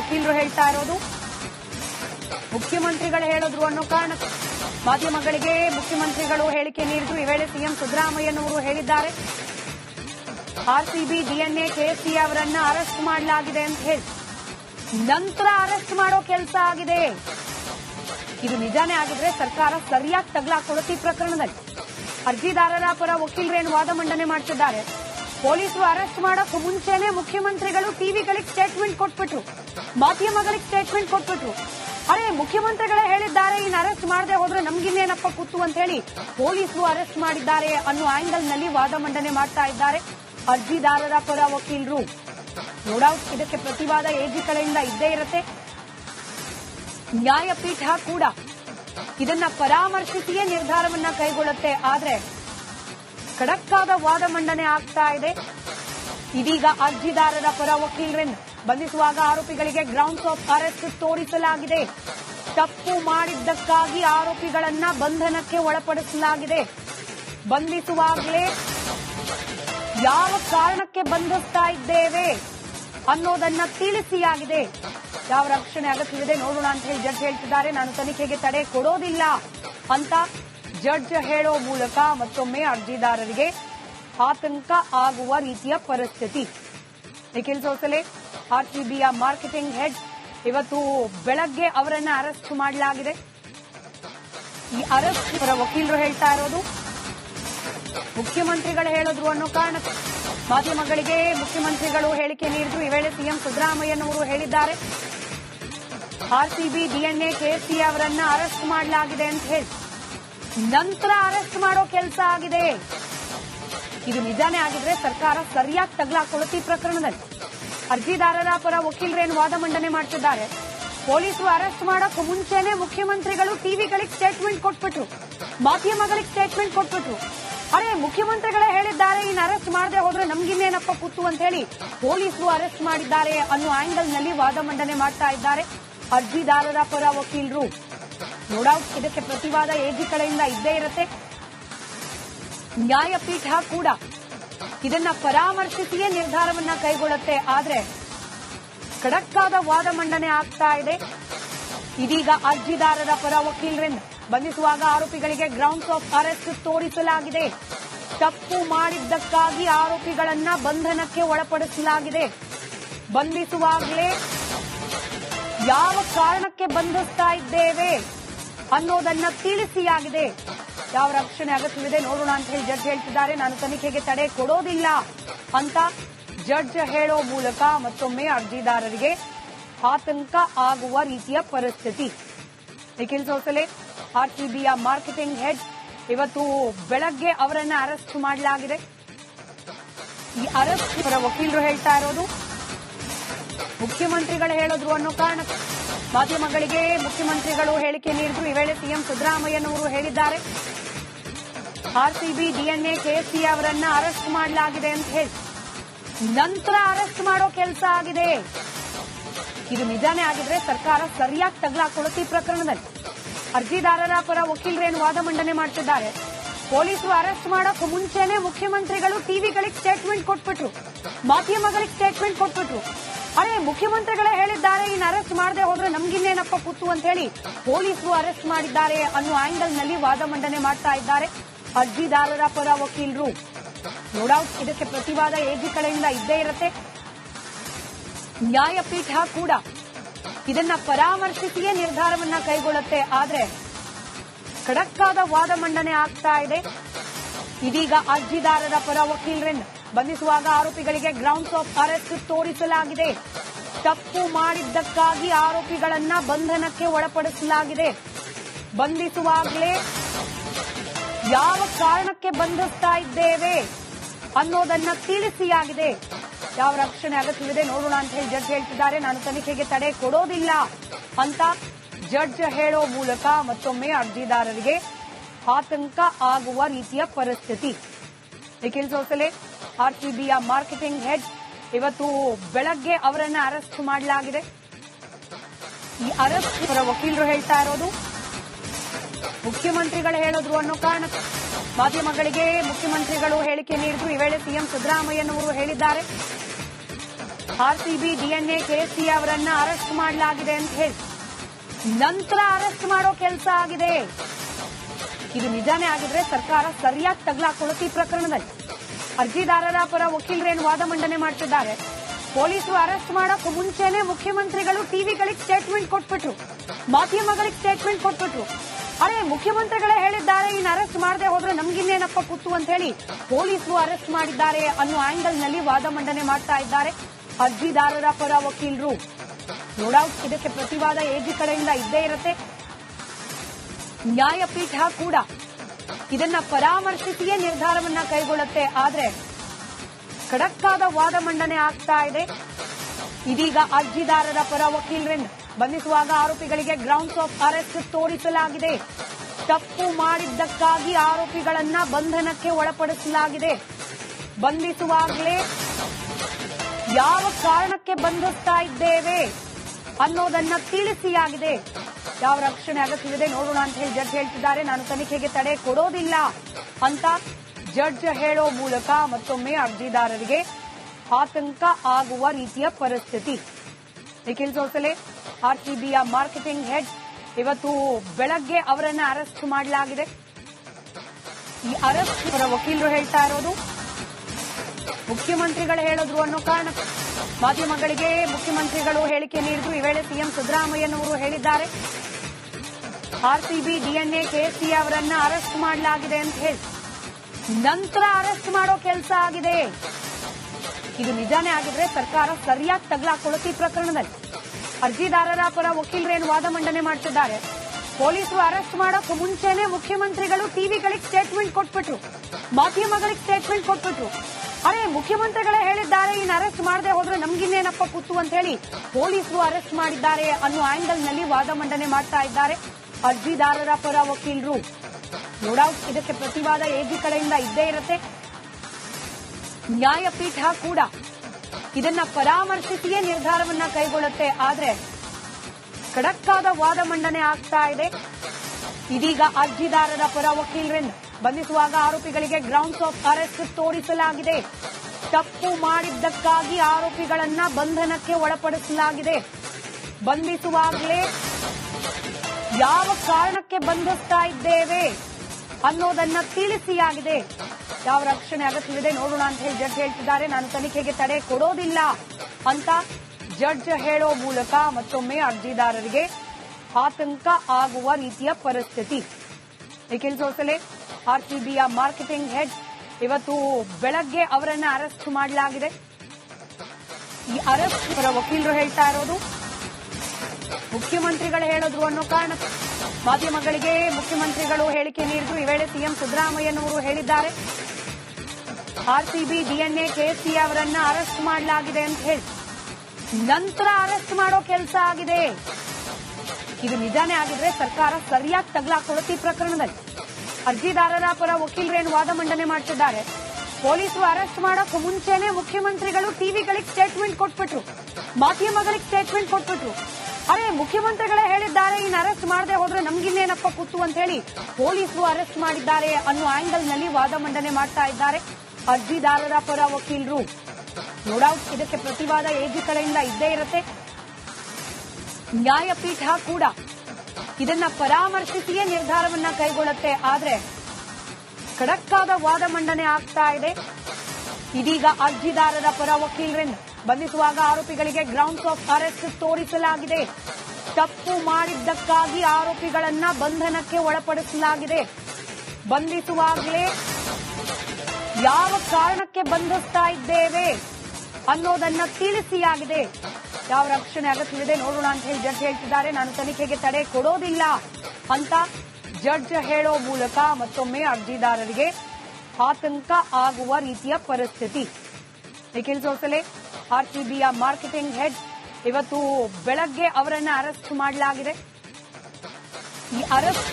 ವಕೀಲರು ಹೇಳ್ತಾ ಇರೋದು. ಮುಖ್ಯಮಂತ್ರಿಗಳು ಹೇಳಿದ್ರು ಅನ್ನೋ ಕಾರಣಕ್ಕೆ ಮಾಧ್ಯಮಗಳಿಗೆ ಮುಖ್ಯಮಂತ್ರಿಗಳು ಹೇಳಿಕೆ ನೀಡಿದ್ರು. ಈ ವೇಳೆ ಸಿಎಂ ಸಿದ್ದರಾಮಯ್ಯನವರು ಹೇಳಿದ್ದಾರೆ. ಆರ್ಸಿಬಿ, ಡಿಎನ್ಎ ಕೆಎಸ್ಸಿ ಅವರನ್ನ ಅರೆಸ್ಟ್ ಮಾಡಲಾಗಿದೆ ಅಂತ ಹೇಳಿ. ನಂತರ ಅರೆಸ್ಟ್ ಮಾಡೋ ಕೆಲಸ ಆಗಿದೆ. ಇದು ನಿಜಾನೇ ಆಗಿದ್ರೆ ಸರ್ಕಾರ ಸರಿಯಾಗಿ ತಗಲಾಕೊಡುತ್ತೆ ಈ ಪ್ರಕರಣದಲ್ಲಿ. ಅರ್ಜಿದಾರರ ಪರ ವಕೀಲರೇನು ವಾದ ಮಂಡನೆ ಮಾಡ್ತಿದ್ದಾರೆ? ಪೊಲೀಸರು ಅರೆಸ್ಟ್ ಮಾಡೋಕೆ ಮುಂಚೆನೆ ಮುಖ್ಯಮಂತ್ರಿಗಳು ಟಿವಿಗಳಿಗೆ ಸ್ಟೇಟ್ಮೆಂಟ್ ಕೊಟ್ಬಿಟ್ರು. ಮಾಧ್ಯಮಗಳಿಗೆ ಸ್ಟೇಟ್ಮೆಂಟ್ ಕೊಟ್ಬಿಟ್ರು. ಅರೆ, ಮುಖ್ಯಮಂತ್ರಿಗಳೇ ಹೇಳಿದ್ದಾರೆ, ಇನ್ನು ಅರೆಸ್ಟ್ ಮಾಡದೆ ಹೋದ್ರೆ ನಮ್ಗಿನ್ನೇನಪ್ಪ ಕೂತು ಅಂತ ಹೇಳಿ ಪೊಲೀಸರು ಅರೆಸ್ಟ್ ಮಾಡಿದ್ದಾರೆ ಅನ್ನೋ ಆಂಗಲ್ನಲ್ಲಿ ವಾದ ಮಂಡನೆ ಮಾಡ್ತಾ ಇದ್ದಾರೆ. ಅರ್ಜಿದಾರರ ಪರ ವಕೀಲರು. ನೋಡೌಟ್, ಇದಕ್ಕೆ ಪ್ರತಿವಾದ ಎಜಿ ಕಡೆಯಿಂದ ಇದ್ದೇ ಇರುತ್ತೆ. ನ್ಯಾಯಪೀಠ ಕೂಡ ಇದನ್ನ ಪರಾಮರ್ಶಿಸಿಯೇ ನಿರ್ಧಾರವನ್ನ ಕೈಗೊಳ್ಳುತ್ತೆ. ಆದ್ರೆ ಖಡಕ್ಕಾದ ವಾದ ಮಂಡನೆ ಆಗ್ತಾ ಇದೆ. ಇದೀಗ ಅರ್ಜಿದಾರರ ಪರ ವಕೀಲರನ್ನು ಬಂಧಿಸುವಾಗ ಆರೋಪಿಗಳಿಗೆ ಗ್ರೌಂಡ್ಸ್ ಆಫ್ ಅರೆಸ್ಟ್ ತೋರಿಸಲಾಗಿದೆ. ತಪ್ಪು ಮಾಡಿದ್ದಕ್ಕಾಗಿ ಆರೋಪಿಗಳನ್ನ ಬಂಧನಕ್ಕೆ ಒಳಪಡಿಸಲಾಗಿದೆ. ಬಂಧಿಸುವಾಗಲೇ ಯಾವ ಕಾರಣಕ್ಕೆ ಬಂಧಿಸ್ತಾ ಇದ್ದೇವೆ ಅನ್ನೋದನ್ನ ತಿಳಿಸಿಯಾಗಿದೆ. ಯಾವ ರಕ್ಷಣೆ ಅಗತ್ಯವಿದೆ ನೋಡೋಣ ಅಂತ ಹೇಳಿ ಜಡ್ಜ್ ಹೇಳ್ತಿದ್ದಾರೆ. ನಾನು ತನಿಖೆಗೆ ತಡೆ ಕೊಡೋದಿಲ್ಲ ಅಂತ ಜಡ್ಜ್ ಹೇಳೋ ಮೂಲಕ ಮತ್ತೊಮ್ಮೆ ಅರ್ಜಿದಾರರಿಗೆ ಆತಂಕ ಆಗುವ ರೀತಿಯ ಪರಿಸ್ಥಿತಿ. ನಿಖಿಲ್ ಸೋಸಲೆ ಆರ್ಸಿಬಿಯ ಮಾರ್ಕೆಟಿಂಗ್ ಹೆಡ್ ಇವತ್ತು ಬೆಳಗ್ಗೆ ಅವರನ್ನ ಅರೆಸ್ಟ್ ಮಾಡಲಾಗಿದೆ. ಈ ಅರೆಸ್ಟ್ ಇವರ ವಕೀಲರು ಹೇಳ್ತಾ ಇರೋದು, ಮುಖ್ಯಮಂತ್ರಿಗಳು ಹೇಳಿದ್ರು ಅನ್ನೋ ಕಾರಣ ಮಾಧ್ಯಮಗಳಿಗೆ ಮುಖ್ಯಮಂತ್ರಿಗಳು ಹೇಳಿಕೆ ನೀಡಿದ್ರು. ಈ ವೇಳೆ ಸಿಎಂ ಸಿದ್ದರಾಮಯ್ಯನವರು ಹೇಳಿದ್ದಾರೆ. ಆರ್ಸಿಬಿ, ಡಿಎನ್ಎ ಕೆಎಸ್ಸಿ ಅವರನ್ನ ಅರೆಸ್ಟ್ ಮಾಡಲಾಗಿದೆ ಅಂತ ಹೇಳಿ. ನಂತರ ಅರೆಸ್ಟ್ ಮಾಡೋ ಕೆಲಸ ಆಗಿದೆ. ಇದು ನಿಜಾನೇ ಆಗಿದ್ರೆ ಸರ್ಕಾರ ಸರಿಯಾಗಿ ತಗ್ಲಾಕೊಳ್ಳುತ್ತೆ ಈ ಪ್ರಕರಣದಲ್ಲಿ. ಅರ್ಜಿದಾರರ ಪರ ವಕೀಲರೇನು ವಾದ ಮಂಡನೆ ಮಾಡ್ತಿದ್ದಾರೆ? ಪೊಲೀಸರು ಅರೆಸ್ಟ್ ಮಾಡೋಕೆ ಮುಂಚೆನೆ ಮುಖ್ಯಮಂತ್ರಿಗಳು ಟಿವಿಗಳಿಗೆ ಸ್ಟೇಟ್ಮೆಂಟ್ ಕೊಟ್ಬಿಟ್ರು. ಮಾಧ್ಯಮಗಳಿಗೆ ಸ್ಟೇಟ್ಮೆಂಟ್ ಕೊಟ್ಬಿಟ್ರು. ಅರೆ, ಮುಖ್ಯಮಂತ್ರಿಗಳೇ ಹೇಳಿದ್ದಾರೆ, ಇನ್ನು ಅರೆಸ್ಟ್ ಮಾಡದೆ ಹೋದ್ರೆ ನಮ್ಗಿನ್ನೇನಪ್ಪ ಕೂತು ಅಂತ ಹೇಳಿ ಪೊಲೀಸರು ಅರೆಸ್ಟ್ ಮಾಡಿದ್ದಾರೆ ಅನ್ನೋ ಆಂಗಲ್ನಲ್ಲಿ ವಾದ ಮಂಡನೆ ಮಾಡ್ತಾ ಇದ್ದಾರೆ ಅರ್ಜಿದಾರರ ಪರ ವಕೀಲರು. ನೋಡೌಟ್ ಇದಕ್ಕೆ ಪ್ರತಿವಾದ ಎಜಿ ಕಡೆಯಿಂದ ಇದ್ದೇ ಇರುತ್ತೆ. ನ್ಯಾಯಪೀಠ ಕೂಡ ಇದನ್ನ ಪರಾಮರ್ಶಿಸಿಯೇ ನಿರ್ಧಾರವನ್ನ ಕೈಗೊಳ್ಳುತ್ತೆ. ಆದ್ರೆ ಖಡಕ್ಕಾದ ವಾದ ಮಂಡನೆ ಆಗ್ತಾ ಇದೆ. ಇದೀಗ ಅರ್ಜಿದಾರರ ಪರ ವಕೀಲರಿಂದ ಬಂಧಿಸುವಾಗ ಆರೋಪಿಗಳಿಗೆ ಗ್ರೌಂಡ್ಸ್ ಆಫ್ ಅರೆಸ್ಟ್ ತೋರಿಸಲಾಗಿದೆ. ತಪ್ಪು ಮಾಡಿದ್ದಕ್ಕಾಗಿ ಆರೋಪಿಗಳನ್ನ ಬಂಧನಕ್ಕೆ ಒಳಪಡಿಸಲಾಗಿದೆ. ಬಂಧಿಸುವಾಗಲೇ ಯಾವ ಕಾರಣಕ್ಕೆ ಬಂಧಿಸ್ತಾ ಇದ್ದೇವೆ ಅನ್ನೋದನ್ನ ತಿಳಿಸಿಯಾಗಿದೆ. ಯಾವ ರಕ್ಷಣೆ ಅಗತ್ಯವಿದೆ ನೋಡೋಣ ಅಂತ ಹೇಳಿ ಜಡ್ಜ್ ಹೇಳ್ತಿದ್ದಾರೆ. ನಾನು ತನಿಖೆಗೆ ತಡೆ ಕೊಡೋದಿಲ್ಲ ಅಂತ ಜಡ್ಜ್ ಹೇಳೋ ಮೂಲಕ ಮತ್ತೊಮ್ಮೆ ಅರ್ಜಿದಾರರಿಗೆ ಆತಂಕ ಆಗುವ ರೀತಿಯ ಪರಿಸ್ಥಿತಿ. ನಿಖಿಲ್ ಸೋಸಲೆ, ಆರ್ಸಿಬಿಯ ಮಾರ್ಕೆಟಿಂಗ್ ಹೆಡ್, ಇವತ್ತು ಬೆಳಗ್ಗೆ ಅವರನ್ನ ಅರೆಸ್ಟ್ ಮಾಡಲಾಗಿದೆ. ಈ ಅರೆಸ್ಟ್ ಅವರ ವಕೀಲರು ಹೇಳ್ತಾ ಇರೋದು ಮುಖ್ಯಮಂತ್ರಿಗಳು ಹೇಳಿದ್ರು ಅನ್ನೋ ಕಾರಣ ಮಾಧ್ಯಮಗಳಿಗೆ ಮುಖ್ಯಮಂತ್ರಿಗಳು ಹೇಳಿಕೆ ನೀಡಿದ್ರು ಈ ವೇಳೆ ಸಿಎಂ ಸಿದ್ದರಾಮಯ್ಯನವರು ಹೇಳಿದ್ದಾರೆ. ಆರ್ಸಿಬಿ, ಡಿಎನ್ಎ, ಕೆಎಸ್ಸಿ ಅವರನ್ನ ಅರೆಸ್ಟ್ ಮಾಡಲಾಗಿದೆ ಅಂತ ಹೇಳಿ. ನಂತರ ಅರೆಸ್ಟ್ ಮಾಡೋ ಕೆಲಸ ಆಗಿದೆ. ಇದು ನಿಜಾನೇ ಆಗಿದ್ರೆ ಸರ್ಕಾರ ಸರಿಯಾಗಿ ತಗ್ಲಾಕೊಳ್ಳುತ್ತೆ ಈ ಪ್ರಕರಣದಲ್ಲಿ. ಅರ್ಜಿದಾರರ ಪರ ವಕೀಲರೇನು ವಾದ ಮಂಡನೆ ಮಾಡ್ತಿದ್ದಾರೆ? ಪೊಲೀಸರು ಅರೆಸ್ಟ್ ಮಾಡೋಕ್ಕೂ ಮುಂಚೆನೆ ಮುಖ್ಯಮಂತ್ರಿಗಳು ಟಿವಿಗಳಿಗೆ ಸ್ಟೇಟ್ಮೆಂಟ್ ಕೊಟ್ಬಿಟ್ರು. ಮಾಧ್ಯಮಗಳಿಗೆ ಸ್ಟೇಟ್ಮೆಂಟ್ ಕೊಟ್ಬಿಟ್ರು. ಅರೆ, ಮುಖ್ಯಮಂತ್ರಿಗಳೇ ಹೇಳಿದ್ದಾರೆ, ಇನ್ನು ಅರೆಸ್ಟ್ ಮಾಡದೆ ಹೋದ್ರೆ ನಮ್ಗಿನ್ನೇನಪ್ಪ ಕೂತು ಅಂತ ಹೇಳಿ ಪೊಲೀಸರು ಅರೆಸ್ಟ್ ಮಾಡಿದ್ದಾರೆ ಅನ್ನೋ ಆಂಗಲ್ನಲ್ಲಿ ವಾದ ಮಂಡನೆ ಮಾಡ್ತಾ ಇದ್ದಾರೆ ಅರ್ಜಿದಾರರ ಪರ ವಕೀಲರು. ನೋ ಇದಕ್ಕೆ ಪ್ರತಿವಾದ ಎಜಿ ಕಡೆಯಿಂದ ಇದ್ದೇ ಇರುತ್ತೆ. ನ್ಯಾಯಪೀಠ ಕೂಡ ಇದನ್ನ ಪರಾಮರ್ಶಿಸಿಯೇ ನಿರ್ಧಾರವನ್ನ ಕೈಗೊಳ್ಳುತ್ತೆ. ಆದ್ರೆ ಖಡಕ್ಕಾದ ವಾದ ಮಂಡನೆ ಆಗ್ತಾ ಇದೆ. ಇದೀಗ ಅರ್ಜಿದಾರರ ಪರ ವಕೀಲರನ್ನು ಬಂಧಿಸುವಾಗ ಆರೋಪಿಗಳಿಗೆ ಗ್ರೌಂಡ್ಸ್ ಆಫ್ ಅರೆಸ್ಟ್ ತೋರಿಸಲಾಗಿದೆ. ತಪ್ಪು ಮಾಡಿದ್ದಕ್ಕಾಗಿ ಆರೋಪಿಗಳನ್ನ ಬಂಧನಕ್ಕೆ ಒಳಪಡಿಸಲಾಗಿದೆ. ಬಂಧಿಸುವಾಗಲೇ ಯಾವ ಕಾರಣಕ್ಕೆ ಬಂಧಿಸ್ತಾ ಇದ್ದೇವೆ ಅನ್ನೋದನ್ನ ತಿಳಿಸಿಯಾಗಿದೆ. ಯಾವ ರಕ್ಷಣೆ ಅಗತ್ಯವಿದೆ ನೋಡೋಣ ಅಂತ ಹೇಳಿ ಜಡ್ಜ್ ಹೇಳ್ತಿದ್ದಾರೆ. ನಾನು ತನಿಖೆಗೆ ತಡೆ ಕೊಡೋದಿಲ್ಲ ಅಂತ ಜಡ್ಜ್ ಹೇಳೋ ಮೂಲಕ ಮತ್ತೊಮ್ಮೆ ಅರ್ಜಿದಾರರಿಗೆ ಆತಂಕ ಆಗುವ ರೀತಿಯ ಪರಿಸ್ಥಿತಿ. ನಿಖಿಲ್ ಸೋಸಲೆ ಆರ್ಸಿಬಿಯ ಮಾರ್ಕೆಟಿಂಗ್ ಹೆಡ್ ಇವತ್ತು ಬೆಳಗ್ಗೆ ಅವರನ್ನ ಅರೆಸ್ಟ್ ಮಾಡಲಾಗಿದೆ. ಈ ಅರೆಸ್ಟ್ ಇವರ ವಕೀಲರು ಹೇಳ್ತಾ ಇರೋದು, ಮುಖ್ಯಮಂತ್ರಿಗಳು ಹೇಳಿದ್ರು ಅನ್ನೋ ಕಾರಣ ಮಾಧ್ಯಮಗಳಿಗೆ ಮುಖ್ಯಮಂತ್ರಿಗಳು ಹೇಳಿಕೆ ನೀಡಿದ್ರು. ಈ ವೇಳೆ ಸಿಎಂ ಸಿದ್ದರಾಮಯ್ಯನವರು ಹೇಳಿದ್ದಾರೆ. ಆರ್ಸಿಬಿ, ಡಿಎನ್ಎ ಕೆಸಿ ಅವರನ್ನ ಅರೆಸ್ಟ್ ಮಾಡಲಾಗಿದೆ ಅಂತ ಹೇಳಿ. ನಂತರ ಅರೆಸ್ಟ್ ಮಾಡೋ ಕೆಲಸ ಆಗಿದೆ. ಇದು ನಿಜಾನೇ ಆಗಿದ್ರೆ ಸರ್ಕಾರ ಸರಿಯಾಗಿ ತಗ್ಲಾಕೊಳ್ಳುತ್ತೆ ಈ ಪ್ರಕರಣದಲ್ಲಿ. ಅರ್ಜಿದಾರರ ಪರ ವಕೀಲರೇನು ವಾದ ಮಂಡನೆ ಮಾಡ್ತಿದ್ದಾರೆ? ಪೊಲೀಸರು ಅರೆಸ್ಟ್ ಮಾಡೋಕೆ ಮುಂಚೆನೆ ಮುಖ್ಯಮಂತ್ರಿಗಳು ಟಿವಿಗಳಿಗೆ ಸ್ಟೇಟ್ಮೆಂಟ್ ಕೊಟ್ಬಿಟ್ರು. ಮಾಧ್ಯಮಗಳಿಗೆ ಸ್ಟೇಟ್ಮೆಂಟ್ ಕೊಟ್ಬಿಟ್ರು. ಅರೆ, ಮುಖ್ಯಮಂತ್ರಿಗಳೇ ಹೇಳಿದ್ದಾರೆ ಇನ್ನು ಅರೆಸ್ಟ್ ಮಾಡದೆ ಹೋದ್ರೆ ನಮ್ಗಿನ್ನೇನಪ್ಪ ಕುತ್ತು ಅಂತ ಹೇಳಿ ಪೊಲೀಸರು ಅರೆಸ್ಟ್ ಮಾಡಿದ್ದಾರೆ ಅನ್ನೋ ಆಂಗಲ್ನಲ್ಲಿ ವಾದ ಮಂಡನೆ ಮಾಡ್ತಾ ಇದ್ದಾರೆ ಅರ್ಜಿದಾರರ ಪರ ವಕೀಲರು. ನೋಡೌಟ್ ಇದಕ್ಕೆ ಪ್ರತಿವಾದ ಎಜಿ ಕಡೆಯಿಂದ ಇದ್ದೇ ಇರುತ್ತೆ. ನ್ಯಾಯಪೀಠ ಕೂಡ ಇದನ್ನ ಪರಾಮರ್ಶಿಸಿಯೇ ನಿರ್ಧಾರವನ್ನ ಕೈಗೊಳ್ಳುತ್ತೆ. ಆದ್ರೆ ಖಡಕ್ಕಾದ ವಾದ ಮಂಡನೆ ಆಗ್ತಾ ಇದೆ. ಇದೀಗ ಅರ್ಜಿದಾರರ ಪರ ವಕೀಲರಿಂದ ಬಂಧಿಸುವಾಗ ಆರೋಪಿಗಳಿಗೆ ಗ್ರೌಂಡ್ಸ್ ಆಫ್ ಅರೆಸ್ಟ್ ತೋರಿಸಲಾಗಿದೆ. ತಪ್ಪು ಮಾಡಿದ್ದಕ್ಕಾಗಿ ಆರೋಪಿಗಳನ್ನ ಬಂಧನಕ್ಕೆ ಒಳಪಡಿಸಲಾಗಿದೆ. ಬಂಧಿಸುವಾಗಲೇ ಯಾವ ಕಾರಣಕ್ಕೆ ಬಂಧಿಸ್ತಾ ಇದ್ದೇವೆ ಅನ್ನೋದನ್ನ ತಿಳಿಸಿಯಾಗಿದೆ. ಯಾವ ರಕ್ಷಣೆ ಅಗತ್ಯವಿದೆ ನೋಡೋಣ ಅಂತ ಹೇಳಿ ಜಡ್ಜ್ ಹೇಳ್ತಿದ್ದಾರೆ. ನಾನು ತನಿಖೆಗೆ ತಡೆ ಕೊಡೋದಿಲ್ಲ ಅಂತ ಜಡ್ಜ್ ಹೇಳೋ ಮೂಲಕ ಮತ್ತೊಮ್ಮೆ ಅರ್ಜಿದಾರರಿಗೆ ಆತಂಕ ಆಗುವ ರೀತಿಯ ಪರಿಸ್ಥಿತಿ. ನಿಖಿಲ್ ಸೋಸಲೆ ಆರ್ಸಿಬಿಯ ಮಾರ್ಕೆಟಿಂಗ್ ಹೆಡ್, ಇವತ್ತು ಬೆಳಗ್ಗೆ ಅವರನ್ನ ಅರೆಸ್ಟ್ ಮಾಡಲಾಗಿದೆ. ಈ ಅರೆಸ್ಟ್ ಅವರ ವಕೀಲರು ಹೇಳ್ತಾ ಇರೋದು ಮುಖ್ಯಮಂತ್ರಿಗಳು ಹೇಳಿದ್ರು ಅನ್ನೋ ಕಾರಣ. ಮಾಧ್ಯಮಗಳಿಗೆ ಮುಖ್ಯಮಂತ್ರಿಗಳು ಹೇಳಿಕೆ ನೀಡಿದ್ರು ಈ ವೇಳೆ ಸಿಎಂ ಸಿದ್ದರಾಮಯ್ಯನವರು ಹೇಳಿದ್ದಾರೆ. ಆರ್ಸಿಬಿ, ಡಿಎನ್ಎ ಕೆಸಿ ಅವರನ್ನ ಅರೆಸ್ಟ್ ಮಾಡಲಾಗಿದೆ ಅಂತ ಹೇಳಿ. ನಂತರ ಅರೆಸ್ಟ್ ಮಾಡೋ ಕೆಲಸ ಆಗಿದೆ. ಇದು ನಿಜಾನೇ ಆಗಿದ್ರೆ ಸರ್ಕಾರ ಸರಿಯಾಗಿ ತಗ್ಲಾಕೊಳ್ಳುತ್ತೆ ಈ ಪ್ರಕರಣದಲ್ಲಿ. ಅರ್ಜಿದಾರರ ಪರ ವಕೀಲರೇನು ವಾದ ಮಂಡನೆ ಮಾಡ್ತಿದ್ದಾರೆ. ಪೊಲೀಸರು ಅರೆಸ್ಟ್ ಮಾಡೋಕೆ ಮುಂಚೆನೆ ಮುಖ್ಯಮಂತ್ರಿಗಳು ಟಿವಿಗಳಿಗೆ ಸ್ಟೇಟ್ಮೆಂಟ್ ಕೊಟ್ಬಿಟ್ರು. ಮಾಧ್ಯಮಗಳಿಗೆ ಸ್ಟೇಟ್ಮೆಂಟ್ ಕೊಟ್ಬಿಟ್ರು. ಅರೆ, ಮುಖ್ಯಮಂತ್ರಿಗಳೇ ಹೇಳಿದ್ದಾರೆ, ಇನ್ನು ಅರೆಸ್ಟ್ ಮಾಡದೆ ಹೋದ್ರೆ ನಮ್ಗಿನ್ನೇನಪ್ಪ ಕೂತು ಅಂತ ಹೇಳಿ ಪೊಲೀಸರು ಅರೆಸ್ಟ್ ಮಾಡಿದ್ದಾರೆ ಅನ್ನೋ ಆಂಗಲ್ನಲ್ಲಿ ವಾದ ಮಂಡನೆ ಮಾಡ್ತಾ ಇದ್ದಾರೆ ಅರ್ಜಿದಾರರ ಪರ ವಕೀಲರು. ನೋಡಾ, ಇದಕ್ಕೆ ಪ್ರತಿವಾದ ಎಜಿ ಕಡೆಯಿಂದ ಇದ್ದೇ ಇರುತ್ತೆ. ನ್ಯಾಯಪೀಠ ಕೂಡ ಇದನ್ನ ಪರಾಮರ್ಶಿಸಿಯೇ ನಿರ್ಧಾರವನ್ನ ಕೈಗೊಳ್ಳುತ್ತೆ. ಆದ್ರೆ ಖಡಕ್ಕಾದ ವಾದ ಮಂಡನೆ ಆಗ್ತಾ ಇದೆ. ಇದೀಗ ಅರ್ಜಿದಾರರ ಪರ ವಕೀಲರಿಂದ ಬಂಧಿಸುವಾಗ ಆರೋಪಿಗಳಿಗೆ ಗ್ರೌಂಡ್ಸ್ ಆಫ್ ಅರೆಸ್ಟ್ ತೋರಿಸಲಾಗಿದೆ. ತಪ್ಪು ಮಾಡಿದ್ದಕ್ಕಾಗಿ ಆರೋಪಿಗಳನ್ನ ಬಂಧನಕ್ಕೆ ಒಳಪಡಿಸಲಾಗಿದೆ. ಬಂಧಿಸುವಾಗಲೇ ಯಾವ ಕಾರಣಕ್ಕೆ ಬಂಧಿಸ್ತಾ ಇದ್ದೇವೆ ಅನ್ನೋದನ್ನ ತಿಳಿಸಿಯಾಗಿದೆ. ಯಾವ ರಕ್ಷಣೆ ಅಗತ್ಯವಿದೆ ನೋಡೋಣ ಅಂತ ಹೇಳಿ ಜಡ್ಜ್ ಹೇಳ್ತಿದ್ದಾರೆ. ನಾನು ತನಿಖೆಗೆ ತಡೆ ಕೊಡೋದಿಲ್ಲ ಅಂತ ಜಡ್ಜ್ ಹೇಳೋ ಮೂಲಕ ಮತ್ತೊಮ್ಮೆ ಅರ್ಜಿದಾರರಿಗೆ ಆತಂಕ ಆಗುವ ರೀತಿಯ ಪರಿಸ್ಥಿತಿ. ನಿಖಿಲ್ ಸೋಸಲೆ ಆರ್ಸಿಬಿಯ ಮಾರ್ಕೆಟಿಂಗ್ ಹೆಡ್ ಇವತ್ತು ಬೆಳಗ್ಗೆ ಅವರನ್ನ ಅರೆಸ್ಟ್ ಮಾಡಲಾಗಿದೆ. ಈ ಅರೆಸ್ಟ್ ಇವರ ವಕೀಲರು ಹೇಳ್ತಾ ಇರೋದು, ಮುಖ್ಯಮಂತ್ರಿಗಳು ಹೇಳಿದ್ರು ಅನ್ನೋ ಕಾರಣ. ಮಾಧ್ಯಮಗಳಿಗೆ ಮುಖ್ಯಮಂತ್ರಿಗಳು ಹೇಳಿಕೆ ನೀಡಿದ್ರು. ಈ ವೇಳೆ ಸಿಎಂ ಸಿದ್ದರಾಮಯ್ಯನವರು ಹೇಳಿದ್ದಾರೆ. ಆರ್ಸಿಬಿ ಡಿಎನ್ಎ ಕೆಸಿ ಅವರನ್ನ ಅರೆಸ್ಟ್ ಮಾಡಲಾಗಿದೆ ಅಂತ ಹೇಳಿ. ನಂತರ ಅರೆಸ್ಟ್ ಮಾಡೋ ಕೆಲಸ ಆಗಿದೆ. ಇದು ನಿಜಾನೇ ಆಗಿದ್ರೆ ಸರ್ಕಾರ ಸರಿಯಾಗಿ ತಗಲಾಕೊಳ್ಳುತ್ತಿ ಪ್ರಕರಣದಲ್ಲಿ. ಅರ್ಜಿದಾರರ ಪರ ವಕೀಲರೇನು ವಾದ ಮಂಡನೆ ಮಾಡ್ತಿದ್ದಾರೆ? ಪೊಲೀಸರು ಅರೆಸ್ಟ್ ಮಾಡೋಕೆ ಮುಂಚೆನೆ ಮುಖ್ಯಮಂತ್ರಿಗಳು ಟಿವಿಗಳಿಗೆ ಸ್ಟೇಟ್ಮೆಂಟ್ ಕೊಟ್ಬಿಟ್ರು. ಮಾಧ್ಯಮಗಳಿಗೆ ಸ್ಟೇಟ್ಮೆಂಟ್ ಕೊಟ್ಬಿಟ್ರು. ಅರೆ, ಮುಖ್ಯಮಂತ್ರಿಗಳೇ ಹೇಳಿದ್ದಾರೆ ಇನ್ನು ಅರೆಸ್ಟ್ ಮಾಡದೆ ಹೋದ್ರೆ ನಮ್ಗಿನ್ನೇನಪ್ಪ ಕೂತು ಅಂತ ಹೇಳಿ ಪೊಲೀಸರು ಅರೆಸ್ಟ್ ಮಾಡಿದ್ದಾರೆ ಅನ್ನೋ ಆಂಗಲ್ನಲ್ಲಿ ವಾದ ಮಂಡನೆ ಮಾಡ್ತಾ ಇದ್ದಾರೆ ಅರ್ಜಿದಾರರ ಪರ ವಕೀಲರು. ನೋ ಡೌಟ್ ಇದಕ್ಕೆ ಪ್ರತಿವಾದ ಏಜಿ ಕಡೆಯಿಂದ ಇದ್ದೇ ಇರುತ್ತೆ. ನ್ಯಾಯಪೀಠ ಕೂಡ ಇದನ್ನ ಪರಾಮರ್ಶಿಸಿಯೇ ನಿರ್ಧಾರವನ್ನ ಕೈಗೊಳ್ಳುತ್ತೆ. ಆದ್ರೆ ಖಡಕ್ಕಾದ ವಾದ ಮಂಡನೆ ಆಗ್ತಾ ಇದೆ. ಇದೀಗ ಅರ್ಜಿದಾರರ ಪರ ವಕೀಲರಿಂದ ಬಂಧಿಸುವಾಗ ಆರೋಪಿಗಳಿಗೆ ಗ್ರೌಂಡ್ಸ್ ಆಫ್ ಅರೆಸ್ಟ್ ತೋರಿಸಲಾಗಿದೆ. ತಪ್ಪು ಮಾಡಿದ್ದಕ್ಕಾಗಿ ಆರೋಪಿಗಳನ್ನ ಬಂಧನಕ್ಕೆ ಒಳಪಡಿಸಲಾಗಿದೆ. ಬಂಧಿಸುವಾಗಲೇ ಯಾವ ಕಾರಣಕ್ಕೆ ಬಂಧಿಸ್ತಾ ಇದ್ದೇವೆ ಅನ್ನೋದನ್ನ ತಿಳಿಸಿಯಾಗಿದೆ. ಯಾವ ರಕ್ಷಣೆ ಅಗತ್ಯವಿದೆ ನೋಡೋಣ ಅಂತ ಹೇಳಿ ಜಡ್ಜ್ ಹೇಳ್ತಿದ್ದಾರೆ. ನಾನು ತನಿಖೆಗೆ ತಡೆ ಕೊಡೋದಿಲ್ಲ ಅಂತ ಜಡ್ಜ್ ಹೇಳೋ ಮೂಲಕ ಮತ್ತೊಮ್ಮೆ ಅರ್ಜಿದಾರರಿಗೆ ಆತಂಕ ಆಗುವ ರೀತಿಯ ಪರಿಸ್ಥಿತಿ. ನಿಖಿಲ್ ಸೋಸಲೆ, ಆರ್ಸಿಬಿಯ ಮಾರ್ಕೆಟಿಂಗ್ ಹೆಡ್, ಇವತ್ತು ಬೆಳಗ್ಗೆ ಅವರನ್ನ ಅರೆಸ್ಟ್ ಮಾಡಲಾಗಿದೆ. ಈ ಅರೆಸ್ಟ್